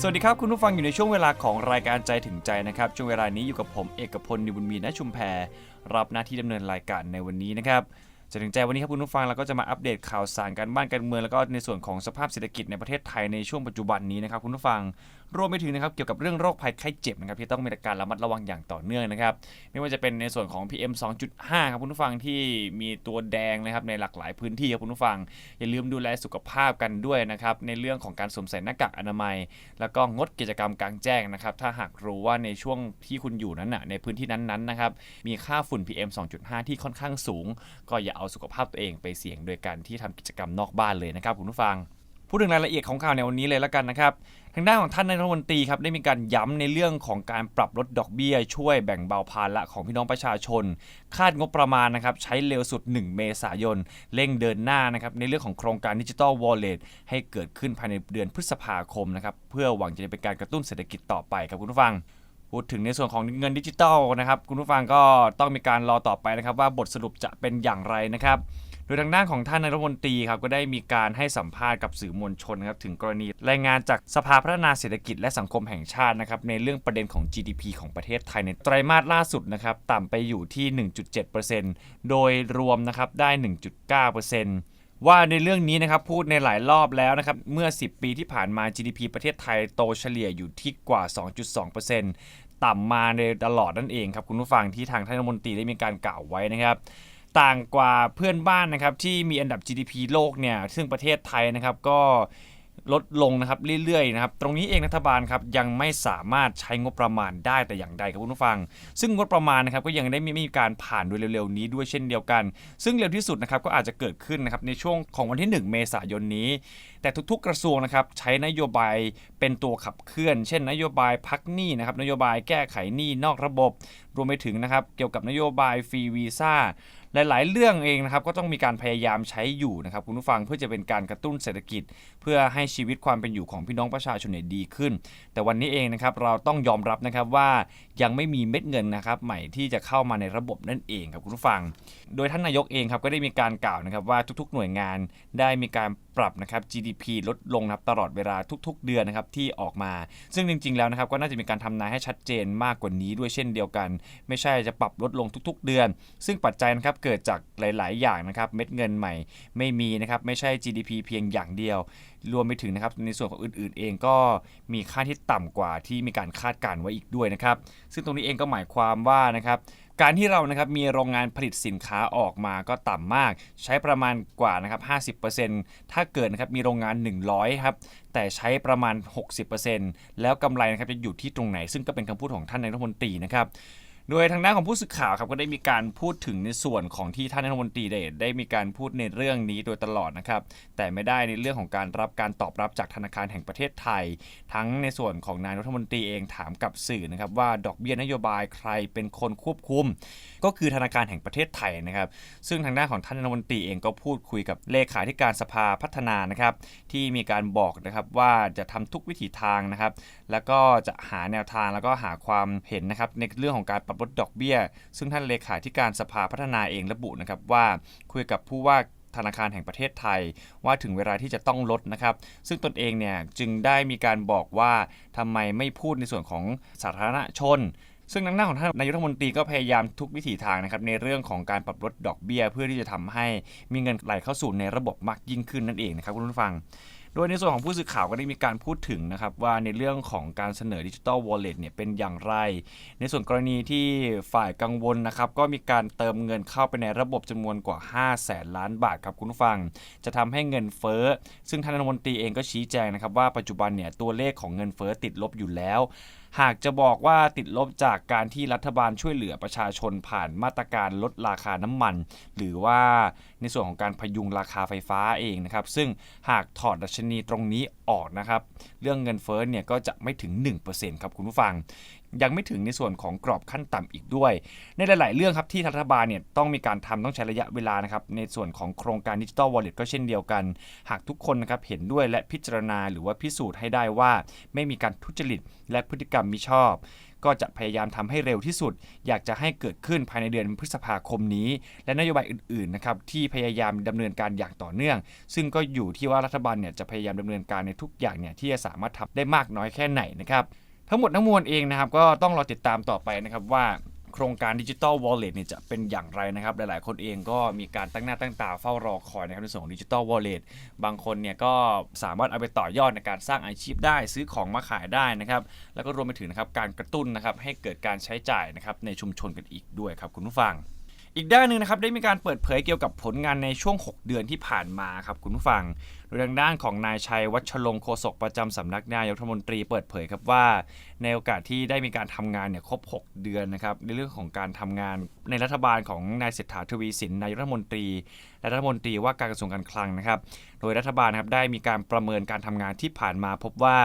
สวัสดีครับ คุณผู้ฟังอยู่ในช่วงเวลาของรายการใจถึงใจนะครับ ช่วงเวลานี้อยู่กับผมเอกพลนิบุญมีณชุมแพรรับหน้าที่ดำเนินรายการในวันนี้นะครับจะถึงใจวันนี้ครับคุณผู้ฟังเราก็จะมาอัปเดตข่าวสารการบ้านการเมืองแล้วก็ในส่วนของสภาพเศรษฐกิจในประเทศไทยในช่วงปัจจุบันนี้นะครับคุณผู้ฟังรวมไปถึงนะครับเกี่ยวกับเรื่องโรคภัยไข้เจ็บนะครับที่ต้องมีการระมัดระวังอย่างต่อเนื่องนะครับไม่ว่าจะเป็นในส่วนของ PM 2.5 ครับคุณผู้ฟังที่มีตัวแดงนะครับในหลากหลายพื้นที่ครับคุณผู้ฟัง อย่าลืมดูแลสุขภาพกันด้วยนะครับในเรื่องของการสวมใส่หน้ากากอนามัย แล้วก็งดกิจกรรมกลางแจ้งนะครับถ้าหากรู้ว่าในช่วงที่คุณอยู่นั้นนะในพื้นที่นั้นๆนะครับมีค่าฝุ่น PM 2.5 ที่ค่อนข้างสูง ก็อย่าเอาสุขภาพตัวเองไปเสี่ยงโดยการที่ทำกิจกรรมนอกบ้านเลยนะครับคุณผู้ฟังพูดถึงรายละเอียดของข่าวในวันนี้เลยแล้วกันนะครับ ทางด้านของท่านนายรัฐมนตรีครับได้มีการย้ำในเรื่องของการปรับลดดอกเบี้ย ช่วยแบ่งเบาภาระของพี่น้องประชาชน คาดงบประมาณนะครับใช้เร็วสุด 1 เมษายน เร่งเดินหน้านะครับในเรื่องของโครงการดิจิ t a ลวอลเล็ตให้เกิดขึ้นภายในเดือนพฤษภาคมนะครับเพื่อหวังจะเป็นการกระตุ้นเศรษฐกิจต่อไปครับคุณผู้ฟังพูดถึงในส่วนของเงินดิจิตอลนะครับคุณผู้ฟังก็ต้องมีการรอต่อไปนะครับว่าบทสรุปจะเป็นอย่างไรนะครับ โดยทางด้านของท่านนายรัฐมนตรีครับก็ได้มีการให้สัมภาษณ์กับสื่อมวลชนนะครับถึงกรณีรายงานจากสภาพัฒนาเศรษฐกิจและสังคมแห่งชาตินะครับในเรื่องประเด็นของ GDP ของประเทศไทยในไตรมาสล่าสุดนะครับต่ำไปอยู่ที่ 1.7%โดยรวมนะครับได้ 1.9%ว่าในเรื่องนี้นะครับพูดในหลายรอบแล้วนะครับเมื่อ 10 ปีที่ผ่านมา GDP ประเทศไทยโตเฉลี่ยอยู่ที่กว่า 2.2%ต่ำมาในตลอดนั่นเองครับคุณผู้ฟังที่ทางท่านรัฐมนตรีได้มีการกล่าวไว้นะครับ ต่างกว่าเพื่อนบ้านนะครับที่มีอันดับ GDP โลกเนี่ยซึ่งประเทศไทยนะครับก็ลดลงนะครับเรื่อยๆนะครับตรงนี้เองรัฐบาลครับยังไม่สามารถใช้งบประมาณได้แต่อย่างใดครับคุณผู้ฟัง ซึ่งงบประมาณนะครับก็ยังได้ไม่มีการผ่านโดยเร็วๆ นี้ด้วยเช่นเดียวกัน ซึ่งเร็วที่สุดนะครับก็อาจจะเกิดขึ้นนะครับในช่วงของวันที่ 1 เมษายนนี้ แต่ทุกๆกระทรวงนะครับใช้นโยบายเป็นตัวขับเคลื่อน เช่น นโยบายพักหนี้นะครับนโยบายแก้ไขหนี้นอกระบบ รวมไปถึงนะครับเกี่ยวกับนโยบายฟรีวีซ่า หลาย ๆ เรื่องเองนะครับก็ต้องมีการพยายามใช้อยู่นะครับคุณผู้ฟังเพื่อจะเป็นการกระตุ้นเศรษฐกิจ เพื่อให้ชีวิตความเป็นอยู่ของพี่น้องประชาชนเนี่ยดีขึ้น แต่วันนี้เองนะครับเราต้องยอมรับนะครับว่ายังไม่มีเม็ดเงินนะครับใหม่ที่จะเข้ามาในระบบนั่นเองครับคุณผู้ฟัง โดยท่านนายกเองครับก็ได้มีการกล่าวนะครับว่าทุก ๆ หน่วยงานได้มีการ ปรับนะครับ GDP ลดลงนะครับตลอดเวลาทุก ๆ เดือนนะครับที่ออกมา ซึ่งจริง ๆ แล้วนะครับก็น่าจะมีการทำนายให้ชัดเจนมากกว่านี้ด้วยเช่นเดียวกัน ไม่ใช่จะปรับลดลงทุก ๆ เดือน ซึ่งปัจจัยนะครับเกิดจากหลาย ๆ อย่างนะครับเม็ดเงินใหม่ไม่มีนะครับไม่ใช่ GDP เพียงอย่างเดียวรวมไปถึงนะครับในส่วนของอื่นๆ เองก็มีค่าที่ต่ำกว่าที่มีการคาดการณ์ไว้อีกด้วยนะครับ ซึ่งตรงนี้เองก็หมายความว่านะครับการที่เรานะครับมีโรงงานผลิตสินค้าออกมาก็ต่ำมาก ใช้ประมาณกว่านะครับ50%ถ้าเกิดนะครับมีโรงงาน 100ครับแต่ใช้ประมาณ 60%แล้วกำไรนะครับจะอยู่ที่ตรงไหน ซึ่งก็เป็นคำพูดของท่านนายรัฐมนตรีนะครับ โดยทางด้านของผู้สื่อข่าวครับก็ได้มีการพูดถึงในส่วนของที่ท่านรัฐมนตรีได้ได้มีการพูดในเรื่องนี้โดยตลอดนะครับ แต่ไม่ได้ในเรื่องของการรับการตอบรับจากธนาคารแห่งประเทศไทย ทั้งในส่วนของนายรัฐมนตรีเองถามกับสื่อนะครับว่าดอกเบี้ยนโยบายใครเป็นคนควบคุม ก็คือธนาคารแห่งประเทศไทยนะครับ ซึ่งทางด้านของท่านรัฐมนตรีเองก็พูดคุยกับเลขาธิการสภาพัฒนานะครับ ที่มีการบอกนะครับว่าจะทำทุกวิถีทางนะครับ แล้วก็จะหาแนวทางแล้วก็หาความเห็นนะครับในเรื่องของการปรับลดดอกเบี้ย ซึ่งท่านเลขาธิการสภาพัฒนาเองระบุนะครับว่าคุยกับผู้ว่าธนาคารแห่งประเทศไทย ว่าถึงเวลาที่จะต้องลดนะครับ ซึ่งตนเองเนี่ยจึงได้มีการบอกว่าทำไมไม่พูดในส่วนของสาธารณชนซึ่งทางด้าของท่านนายกรัฐมนตรีก็พยายามทุกวิถีทางนะครับในเรื่องของการปรับลดดอกเบี้ย เพื่อที่จะทำให้มีเงินไหลเข้าสู่ในระบบมากยิ่งขึ้นนั่นเองนะครับคุณผู้ฟัง โดยในส่วนของผู้สื่อข่าวก็ได้มีการพูดถึงนะครับว่าในเรื่องของการเสนอดิจิ t a ลวอลเล็ตเนี่ยเป็นอย่างไร ในส่วนกรณีที่ฝ่ายกังวลนะครับก็มีการเติมเงินเข้าไปในระบบจำนวนกว่า5แสนล้านบาทครับคุณฟัง จะทำให้เงินเฟ้อ ซึ่งท่านรัฐมนตรีเองก็ชี้แจงนะครับว่าปัจจุบันเนี่ยตัวเลขของเงินเฟ้อติดลบอยู่แล้ว หากจะบอกว่าติดลบจากการที่รัฐบาลช่วยเหลือประชาชนผ่านมาตรการลดราคาน้ำมัน หรือว่าในส่วนของการพยุงราคาไฟฟ้าเองนะครับซึ่งหากถอดดัชนีตรงนี้ออกนะครับเรื่องเงินเฟ้อเนี่ยก็จะไม่ถึง 1%ครับคุณผู้ฟัง ยังไม่ถึงในส่วนของกรอบขั้นต่ำอีกด้วย ในหลาย ๆ เรื่องครับที่รัฐบาลเนี่ยต้องมีการทำต้องใช้ระยะเวลานะครับในส่วนของโครงการดิจิ t a ลวอลเล็ตก็เช่นเดียวกัน หากทุกคนนะครับเห็นด้วยและพิจารณาหรือว่าพิสูจน์ให้ได้ว่า ไม่มีการทุจริตและพฤติกรรมมิชอบ ก็จะพยายามทำให้เร็วที่สุด อยากจะให้เกิดขึ้นภายในเดือนพฤษภาคมนี้ และนโยบายอื่นๆนะครับที่พยายามดำเนินการอย่างต่อเนื่อง ซึ่งก็อยู่ที่ว่ารัฐบาลเนี่ยจะพยายามดำเนินการในทุกอย่างเนี่ยที่จะสามารถทำได้มากน้อยแค่ไหนนะครับทั้งหมดทั้งมวลเองนะครับก็ต้องรอติดตามต่อไปนะครับว่า โครงการดิจิ t a ลวอลเล็ตเนี่ยจะเป็นอย่างไรนะครับ หลายๆ คนเองก็มีการตั้งหน้าตั้งตาเฝ้ารอคอยนะครับในส่วนของดิจิ t a ลวอลเล็ตบางคนเนี่ยก็สามารถเอาไปต่อยอดในการสร้างอาชีพได้ซื้อของมาขายได้นะครับ แล้วก็รวมไปถึงนะครับการกระตุ้นนะครับให้เกิดการใช้จ่ายนะครับในชุมชนกันอีกด้วยครับคุณผู้ฟัง อีกด้านหนึ่งนะครับได้มีการเปิดเผยเกี่ยวกับผลงานในช่วง 6 เดือนที่ผ่านมาครับคุณผู้ฟัง โดยทางด้านของนายชัยวัชรงค์โฆษกประจำสำนักนายกรัฐมนตรีเปิดเผยครับว่า ในโอกาสที่ได้มีการทำงานเนี่ยครบ 6 เดือนนะครับในเรื่องของการทำงานในรัฐบาลของนายเศรษฐาทวีสินนายกรัฐมนตรีและรัฐมนตรีว่าการกระทรวงการคลังนะครับ โดยรัฐบาลนะครับได้มีการประเมินการทำงานที่ผ่านมา พบว่า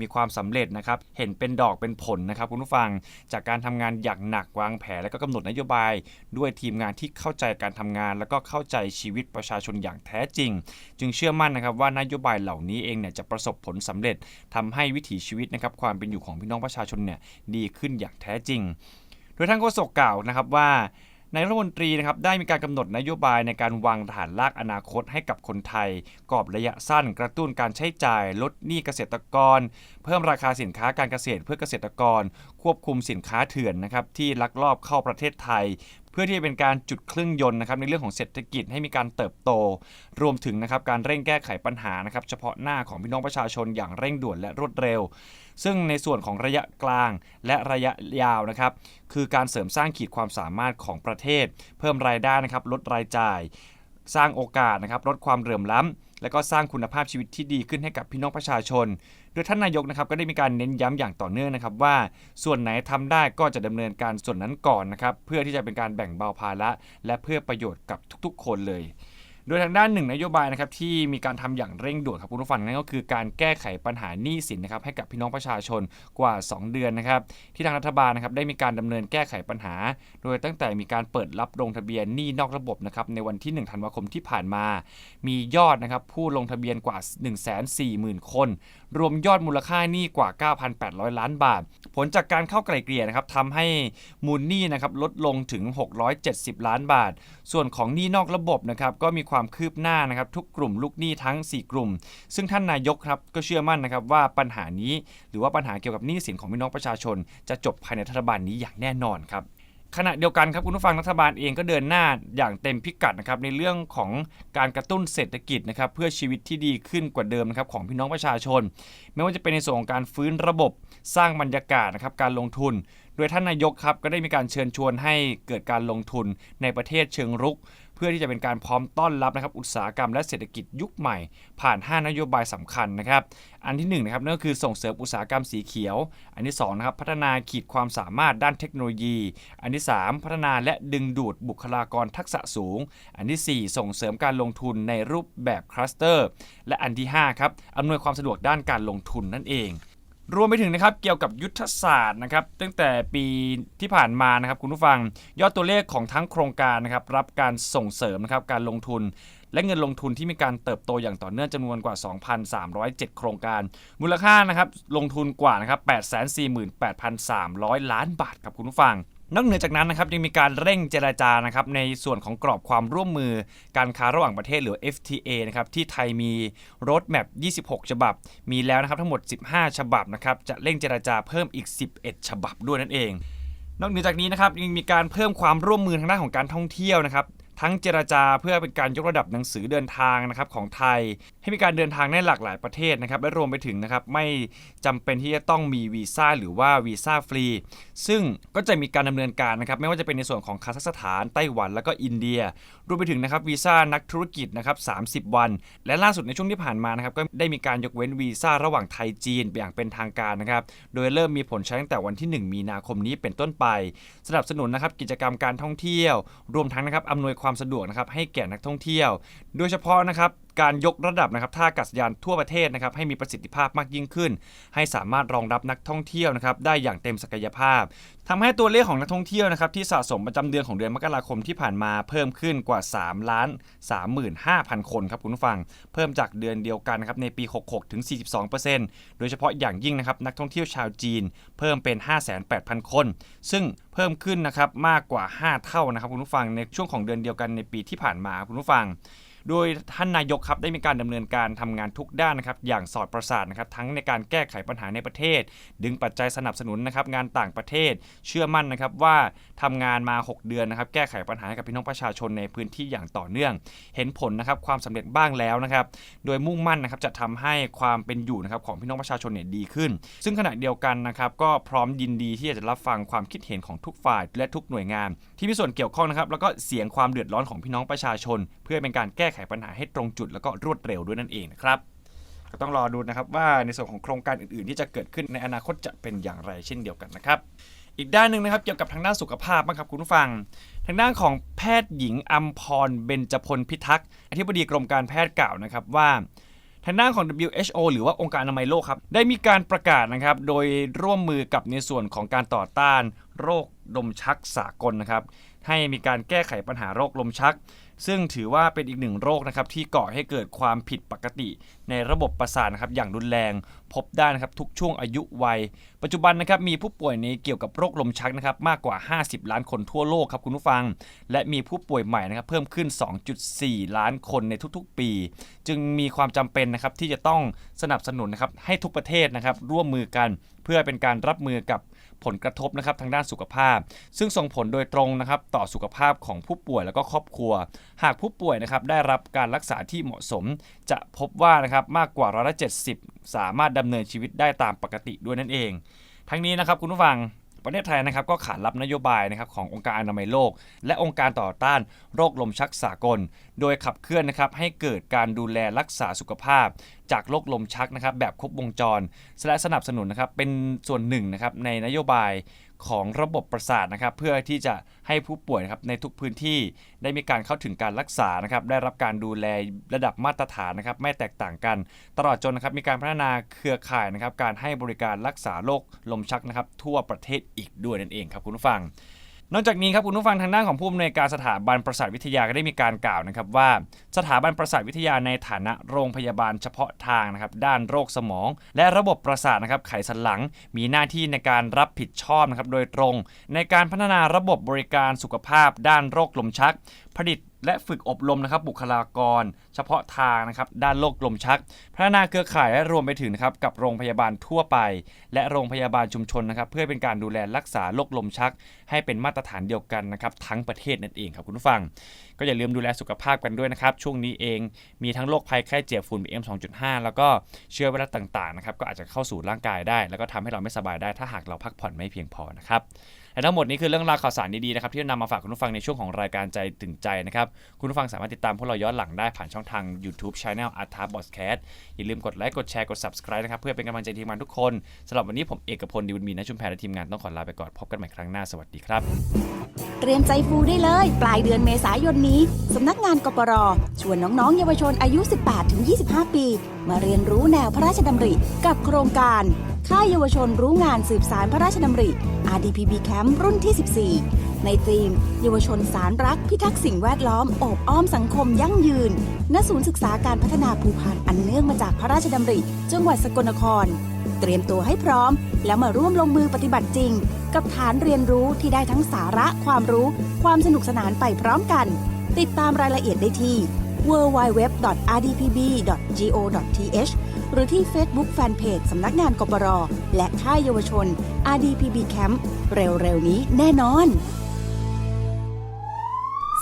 มีความสำเร็จนะครับเห็นเป็นดอกเป็นผลนะครับคุณผู้ฟังจากการทำงานอย่างหนักวางแผนและก็กำหนดนโยบาย ด้วยทีมงานที่เข้าใจการทำงาน แล้วก็เข้าใจชีวิตประชาชนอย่างแท้จริง จึงเชื่อมั่นนะครับว่านโยบายเหล่านี้เองเนี่ยจะประสบผลสำเร็จทำให้วิถีชีวิตนะครับความเป็นอยู่ของพี่น้องประชาชนเนี่ยดีขึ้นอย่างแท้จริง โดยท่านโฆษกกล่าวนะครับว่า นายรัฐมนตรีนะครับได้มีการกำหนดนโยบายในการวางฐานรากอนาคตให้กับคนไทยกรอบระยะสั้นกระตุ้นการใช้จ่าย ลดหนี้เกษตรกร เพิ่มราคาสินค้าการเกษตรเพื่อเกษตรกร ควบคุมสินค้าเถื่อนนะครับที่ลักลอบเข้าประเทศไทยเพื่อที่จะเป็นการจุดเครื่องยนต์นะครับในเรื่องของเศรษฐกิจให้มีการเติบโต รวมถึงนะครับการเร่งแก้ไขปัญหานะครับเฉพาะหน้าของพี่น้องประชาชนอย่างเร่งด่วนและรวดเร็ว ซึ่งในส่วนของระยะกลางและระยะยาวนะครับ คือการเสริมสร้างขีดความสามารถของประเทศ เพิ่มรายได้นะครับ ลดรายจ่าย สร้างโอกาสนะครับ ลดความเหลื่อมล้ำและก็สร้างคุณภาพชีวิตที่ดีขึ้นให้กับพี่น้องประชาชน โดยท่านนายกนะครับก็ได้มีการเน้นย้ำอย่างต่อเนื่องนะครับว่า ส่วนไหนทำได้ก็จะดำเนินการส่วนนั้นก่อนนะครับ เพื่อที่จะเป็นการแบ่งเบาภาระและเพื่อประโยชน์กับทุกๆ คนเลย โดยทางด้านหนึ่งนโยบายนะครับที่มีการทำอย่างเร่งด่วนครับคุณผู้ฟังนั่นก็คือการแก้ไขปัญหาหนี้สินนะครับให้กับพี่น้องประชาชนกว่า 2 เดือนนะครับที่ทางรัฐบาลนะครับได้มีการดำเนินแก้ไขปัญหา โดยตั้งแต่มีการเปิดรับลงทะเบียนหนี้นอกระบบนะครับในวันที่ 1 ธันวาคมที่ผ่านมา มียอดนะครับผู้ลงทะเบียนกว่า 140,000 คน รวมยอดมูลค่าหนี้กว่า 9,800 ล้านบาท ผลจากการเข้าไกล่เกลี่ยนะครับทำให้มูลหนี้นะครับลดลงถึง 670 ล้านบาท ส่วนของหนี้นอกระบบนะครับก็มีความความคืบหน้านะครับทุกกลุ่มลูกหนี้ทั้ง 4 กลุ่ม ซึ่งท่านนายกครับก็เชื่อมั่นนะครับว่าปัญหานี้หรือว่าปัญหาเกี่ยวกับหนี้สินของพี่น้องประชาชน จะจบภายในรัฐบาลนี้อย่างแน่นอนครับขณะเดียวกันครับคุณผู้ฟังรัฐบาลเองก็เดินหน้าอย่างเต็มพิกัดนะครับในเรื่องของการกระตุ้นเศรษฐกิจนะครับเพื่อชีวิตที่ดีขึ้นกว่าเดิมนะครับของพี่น้องประชาชน ไม่ว่าจะเป็นในส่วนของการฟื้นระบบสร้างบรรยากาศนะครับการลงทุน โดยท่านนายกครับก็ได้มีการเชิญชวนให้เกิดการลงทุนในประเทศเชิงรุก เพื่อที่จะเป็นการพร้อมต้อนรับนะครับอุตสาหกรรมและเศรษฐกิจยุคใหม่ ผ่าน 5 นโยบายสำคัญนะครับ อันที่1นะครับนั่นก็คือส่งเสริมอุตสาหกรรมสีเขียว อันที่2นะครับพัฒนาขีดความสามารถด้านเทคโนโลยี อันที่ 3 พัฒนาและดึงดูดบุคลากรทักษะสูง อันทีสี่4 ส่งเสริมการลงทุนในรูปแบบคลัสเตอร์ และอันที่5ครับอำนวยความสะดวกด้านการลงทุนนั่นเอง รวมไปถึงนะครับเกี่ยวกับยุทธศาสตร์นะครับตั้งแต่ปีที่ผ่านมานะครับคุณผู้ฟังยอดตัวเลขของทั้งโครงการนะครับรับการส่งเสริมนะครับการลงทุน และเงินลงทุนที่มีการเติบโตอย่างต่อเนื่องจำนวนกว่า 2,307 โครงการ มูลค่านะครับลงทุนกว่านะครับ848,300 ล้านบาทครับคุณผู้ฟัง นอกเหนือจากนั้นนะครับยังมีการเร่งเจราจานะครับในส่วนของกรอบความร่วมมือการค้าระหว่างประเทศหรือ FTA นะครับที่ไทยมีรถแมพ26 ฉบับ มีแล้วนะครับทั้งหมด 15 ฉบับนะครับจะเร่งเจราจาเพิ่มอีก 11 ฉบับด้วยนั่นเอง นอกเหนือจากนี้นะครับยังมีการเพิ่มความร่วมมือทางด้านของการท่องเที่ยวนะครับทั้งเจราจาเพื่อเป็นการยกระดับหนังสือเดินทางนะครับของไทย ให้มีการเดินทางในหลากหลายประเทศนะครับและรวมไปถึงนะครับไม่จำเป็นที่จะต้องมีวีซ่าหรือว่าวีซ่าฟรี ซึ่งก็จะมีการดำเนินการนะครับไม่ว่าจะเป็นในส่วนของคาซัคสถานไต้หวัน แล้วก็อินเดีย รวมไปถึงนะครับวีซ่านักธุรกิจนะครับ30 วัน และล่าสุดในช่วงที่ผ่านมานะครับก็ได้มีการยกเว้นวีซ่าระหว่างไทยจีนอย่างเป็นทางการนะครับโดยเริ่มมีผลใช้ตั้งแต่วันที่ 1 มีนาคมนี้เป็นต้นไป สนับสนุนนะครับกิจกรรมการท่องเที่ยว รวมทั้งนะครับอำนวยความสะดวกนะครับให้แก่นักท่องเที่ยว โดยเฉพาะนะครับ การยกระดับนะครับท่าอากาศยานทั่วประเทศนะครับให้มีประสิทธิภาพมากยิ่งขึ้น ให้สามารถรองรับนักท่องเที่ยวนะครับได้อย่างเต็มศักยภาพทำให้ตัวเลขของนักท่องเที่ยวนะครับที่สะสมประจำเดือนของเดือนมกราคมที่ผ่านมาเพิ่มขึ้นกว่า3ล้าน35,000 คนครับคุณผู้ฟัง เพิ่มจากเดือนเดียวกันนะครับในปี 66 ถึง 42%โดยเฉพาะอย่างยิ่งนะครับนักท่องเที่ยวชาวจีน เพิ่มเป็น 58,000 คน ซึ่งเพิ่มขึ้นนะครับมากกว่า 5 เท่านะครับคุณผู้ฟังในช่วงของเดือนเดียวกันในปีที่ผ่านมาคุณผู้ฟัง โดยท่านนายกครับได้มีการดำเนินการทำงานทุกด้านนะครับอย่างสอดประสานนะครับทั้งในการแก้ไขปัญหาในประเทศ ดึงปัจจัยสนับสนุนนะครับงานต่างประเทศ เชื่อมั่นนะครับว่าทำงานมา 6 เดือนนะครับแก้ไขปัญหาให้กับพี่น้องประชาชนในพื้นที่อย่างต่อเนื่อง เห็นผลนะครับความสำเร็จบ้างแล้วนะครับโดยมุ่งมั่นนะครับจะทำให้ความเป็นอยู่นะครับของพี่น้องประชาชนเนี่ยดีขึ้น ซึ่งขณะเดียวกันนะครับก็พร้อมยินดีที่จะรับฟังความคิดเห็นของทุกฝ่าย และทุกหน่วยงาน ที่มีส่วนเกี่ยวข้องนะครับแล้วก็เสียงความเดือดร้อนของพี่น้องประชาชน เพื่อเป็นการแก้ไขปัญหาให้ตรงจุดแล้วก็รวดเร็วด้วยนั่นเองนะครับก็ต้องรอดูนะครับว่าในส่วนของโครงการอื่นๆ ที่จะเกิดขึ้นในอนาคตจะเป็นอย่างไรเช่นเดียวกันนะครับ อีกด้านหนึ่งนะครับเกี่ยวกับทางด้านสุขภาพบ้างครับคุณผู้ฟัง ทางด้านของแพทย์หญิงอัมพรเบญจพลพิทักษ์อธิบดีกรมการแพทย์กล่าวนะครับว่าทางด้านของ WHO หรือว่าองค์การอนามัยโลกครับ ได้มีการประกาศนะครับ โดยร่วมมือกับในส่วนของการต่อต้าน โรคลมชักสากลนะครับ ให้มีการแก้ไขปัญหาโรคลมชัก ซึ่งถือว่าเป็นอีกหนึ่งโรคนะครับที่ก่อให้เกิดความผิดปกติ ในระบบประสาทนะครับอย่างรุนแรง พบได้นะครับทุกช่วงอายุวัย ปัจจุบันนะครับมีผู้ป่วยในเกี่ยวกับโรคลมชักนะครับมากกว่า 50 ล้านคนทั่วโลกครับคุณผู้ฟัง และมีผู้ป่วยใหม่นะครับเพิ่มขึ้น 2.4 ล้านคนในทุกๆ ปี จึงมีความจำเป็นนะครับที่จะต้องสนับสนุนนะครับให้ทุกประเทศนะครับร่วมมือกันเพื่อเป็นการรับมือกับ ผลกระทบนะครับทางด้านสุขภาพ ซึ่งส่งผลโดยตรงนะครับต่อสุขภาพของผู้ป่วยแล้วก็ครอบครัว หากผู้ป่วยนะครับได้รับการรักษาที่เหมาะสม จะพบว่านะครับมากกว่าร้อยละ70สามารถดำเนินชีวิตได้ตามปกติด้วยนั่นเอง ทั้งนี้นะครับคุณผู้ฟัง ประเทศไทยนะครับก็ขานรับนโยบายนะครับขององค์การอนามัยโลก และองค์การต่อต้านโรคลมชักสากล โดยขับเคลื่อนนะครับให้เกิดการดูแลรักษาสุขภาพ จากโรคลมชักนะครับแบบครบวงจรและสนับสนุนนะครับเป็นส่วนหนึ่งนะครับในนโยบาย ของระบบประสาทนะครับ เพื่อที่จะให้ผู้ป่วยนะครับในทุกพื้นที่ได้มีการเข้าถึงการรักษานะครับ ได้รับการดูแลระดับมาตรฐานนะครับ ไม่แตกต่างกัน ตลอดจนนะครับมีการพัฒนาเครือข่ายนะครับ การให้บริการรักษาโรคลมชักนะครับ ทั่วประเทศอีกด้วยนั่นเองครับคุณผู้ฟัง นอกจากนี้ครับคุณผู้ฟังทางด้านของผู้อำนวยการสถาบันประสาทวิทยาก็ได้มีการกล่าวนะครับว่า สถาบันประสาทวิทยาในฐานะโรงพยาบาลเฉพาะทางนะครับด้านโรคสมอง และระบบประสาทนะครับไขสันหลัง มีหน้าที่ในการรับผิดชอบนะครับโดยตรง ในการพัฒนาระบบบริการสุขภาพ ด้านโรคลมชัก ผลิต และฝึกอบรมนะครับบุคลากร เฉพาะทางนะครับด้านโรคลมชัก พัฒนาเครือข่ายและรวมไปถึงนะครับกับโรงพยาบาลทั่วไป และโรงพยาบาลชุมชนนะครับเพื่อเป็นการดูแลรักษาโรคลมชัก ให้เป็นมาตรฐานเดียวกันนะครับทั้งประเทศนั่นเองครับคุณผู้ฟัง ก็อย่าลืมดูแลสุขภาพกันด้วยนะครับช่วงนี้เองมีทั้งโรคภัยไข้เจ็บฝุ่น PM 2.5 แล้วก็เชื้อไวรัสต่างๆนะครับก็อาจจะเข้าสู่ร่างกายได้ แล้วก็ทำให้เราไม่สบายได้ถ้าหากเราพักผ่อนไม่เพียงพอนะครับ และทั้งหมดนี้คือเรื่องราวข่าวสารดีๆนะครับที่นำมาฝากคุณผู้ฟังในช่วงของรายการใจถึงใจนะครับคุณผู้ฟังสามารถติดตามพวกเราย้อนหลังได้ผ่านช่องทาง YouTube Channel a r t a b o s c a s t อย่าลืมกดไลค์กดแชร์กด Subscribe นะครับเพื่อเป็นกำลังใจทีมงานทุกคนสำหรับวันนี้ผมเอกพลดิวมีนะชุมแพรและทีมงานต้องขอลาไปก่อนพบกันใหม่ครั้งหน้าสวัสดีครับ เตรียมใจฟูได้เลย ปลายเดือนเมษายนนี้สำนักงานกปรชวนน้องๆ เยาวชนอายุ 18-25 ปี มาเรียนรู้แนวพระราชดำริกับโครงการ ค่ายเยาวชนรู้งานสืบสารพระราชดำริ RDPB Camp รุ่นที่ 14 ในธีม เยาวชนสารรัก พิทักษ์สิ่งแวดล้อมอบอ้อมสังคมยั่งยืน ณ ศูนย์ศึกษาการพัฒนาภูพานอันเนื่องมาจากพระราชดำริ จังหวัดสกลนคร เตรียมตัวให้พร้อม แล้วมาร่วมลงมือปฏิบัติจริง กับฐานเรียนรู้ที่ได้ทั้งสาระความรู้ ความสนุกสนานไปพร้อมกัน ติดตามรายละเอียดได้ที่ www.rdpb.go.th หรือที่ Facebook Fanpage สำนักงานกปรและค่ายเยาวชน RDPB Camp เร็วๆ นี้แน่นอน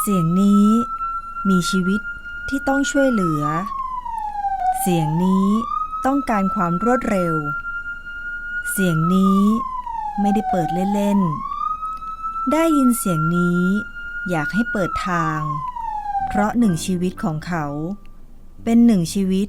เสียงนี้มีชีวิตที่ต้องช่วยเหลือ เสียงนี้ต้องการความรวดเร็ว เสียงนี้ไม่ได้เปิดเล่นๆ ได้ยินเสียงนี้อยากให้เปิดทาง เพราะหนึ่งชีวิตของเขา เป็นหนึ่งชีวิต